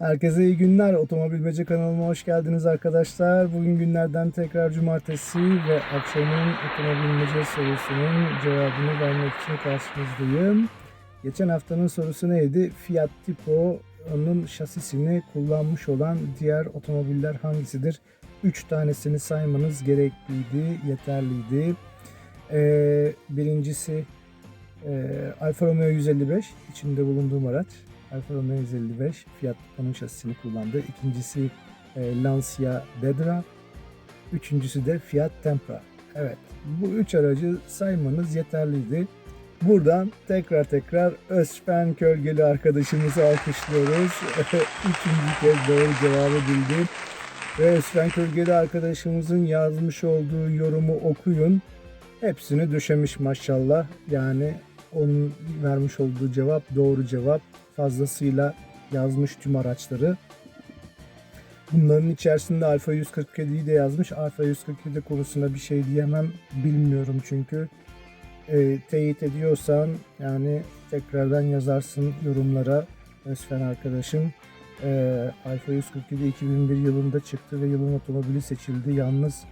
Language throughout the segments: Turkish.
Herkese iyi günler. Otomobilmece kanalıma hoş geldiniz arkadaşlar. Bugün günlerden tekrar cumartesi ve akşamın otomobilmece sorusunun cevabını vermek için karşınızdayım. Geçen haftanın sorusu neydi? Fiat Tipo'nun şasisini kullanmış olan diğer otomobiller hangisidir? 3 tanesini saymanız gerekliydi, yeterliydi. Ee, birincisi e, Alfa Romeo 155 içinde bulunduğum araç. Alfa Romeo 155 Fiat Tipo'nun şasisini kullandı. İkincisi e, Lancia Dedra. Üçüncüsü de Fiat Tempra. Evet bu üç aracı saymanız yeterliydi. Buradan tekrar tekrar Özfen Kölgeli arkadaşımızı alkışlıyoruz. Üçüncü kez doğru cevabı bildi. Ve Özfen Kölgeli arkadaşımızın yazmış olduğu yorumu okuyun. Hepsini döşemiş maşallah. Yani onun vermiş olduğu cevap doğru cevap. Fazlasıyla yazmış tüm araçları. Bunların içerisinde Alfa 147'yi de yazmış. Alfa 147 konusunda bir şey diyemem. Bilmiyorum çünkü. E, teyit ediyorsan yani tekrardan yazarsın yorumlara Özfen arkadaşım. E, Alfa 147 2001 yılında çıktı ve yılın otomobili seçildi. Yalnız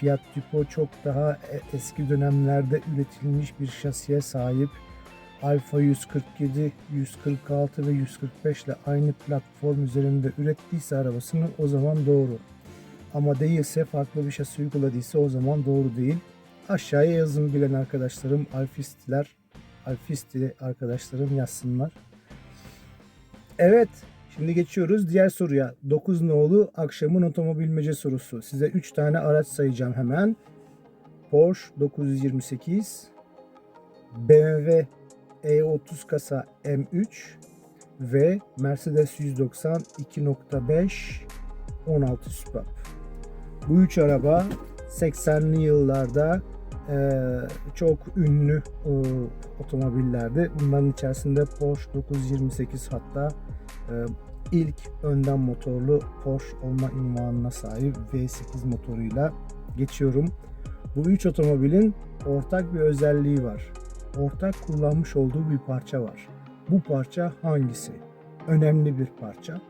Fiat Tipo çok daha e- eski dönemlerde üretilmiş bir şasiye sahip. Alfa 147, 146 ve 145 ile aynı platform üzerinde ürettiyse arabasını o zaman doğru. Ama değilse farklı bir şasi uyguladıysa o zaman doğru değil. Aşağıya yazın bilen arkadaşlarım, alfistiler, alfisti arkadaşlarım yazsınlar. Evet, şimdi geçiyoruz diğer soruya. 9 nolu akşamın otomobilmece sorusu. Size 3 tane araç sayacağım hemen. Porsche 928, BMW E30 E kasa M3 ve Mercedes 190 2.5 16 Supra. Bu üç araba 80'li yıllarda eee, çok ünlü eee, otomobillerdi. Bunların içerisinde Porsche 928 hatta ilk önden motorlu Porsche olma ünvanına sahip V8 motoruyla geçiyorum. Bu üç otomobilin ortak bir özelliği var. Ortak kullanmış olduğu bir parça var. Bu parça hangisi? Önemli bir parça.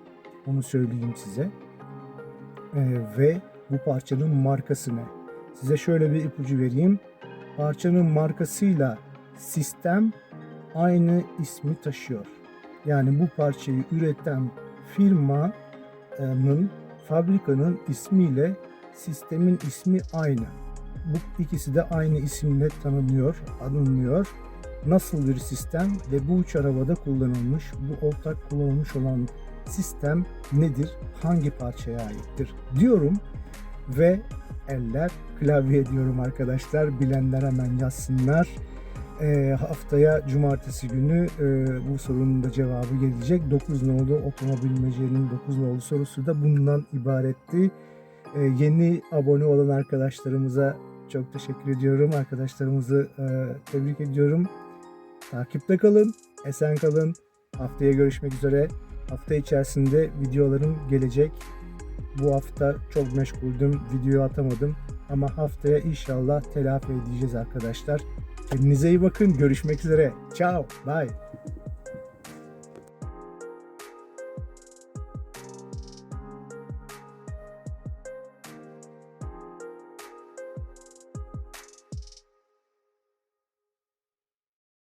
Onu söyleyeyim size. Ee, ve bu parçanın markası ne? Size şöyle bir ipucu vereyim. Parçanın markasıyla sistem aynı ismi taşıyor. Yani bu parçayı üreten firmanın, fabrikanın ismiyle sistemin ismi aynı. Bu ikisi de aynı isimle tanınıyor, anılıyor. Nasıl bir sistem ve bu üç arabada kullanılmış, bu ortak kullanılmış olan sistem nedir? Hangi parçaya aittir? Diyorum ve eller klavye diyorum arkadaşlar. Bilenler hemen yazsınlar. Ee, haftaya cumartesi günü e, bu sorunun da cevabı gelecek. 9 nolu otomobilmecenin 9 nolu sorusu da bundan ibaretti. Ee, yeni abone olan arkadaşlarımıza çok teşekkür ediyorum. Arkadaşlarımızı e, tebrik ediyorum. Takipte kalın, esen kalın. Haftaya görüşmek üzere. Hafta içerisinde videolarım gelecek. Bu hafta çok meşguldüm, video atamadım. Ama haftaya inşallah telafi edeceğiz arkadaşlar. Kendinize iyi bakın. Görüşmek üzere. Ciao. Bye.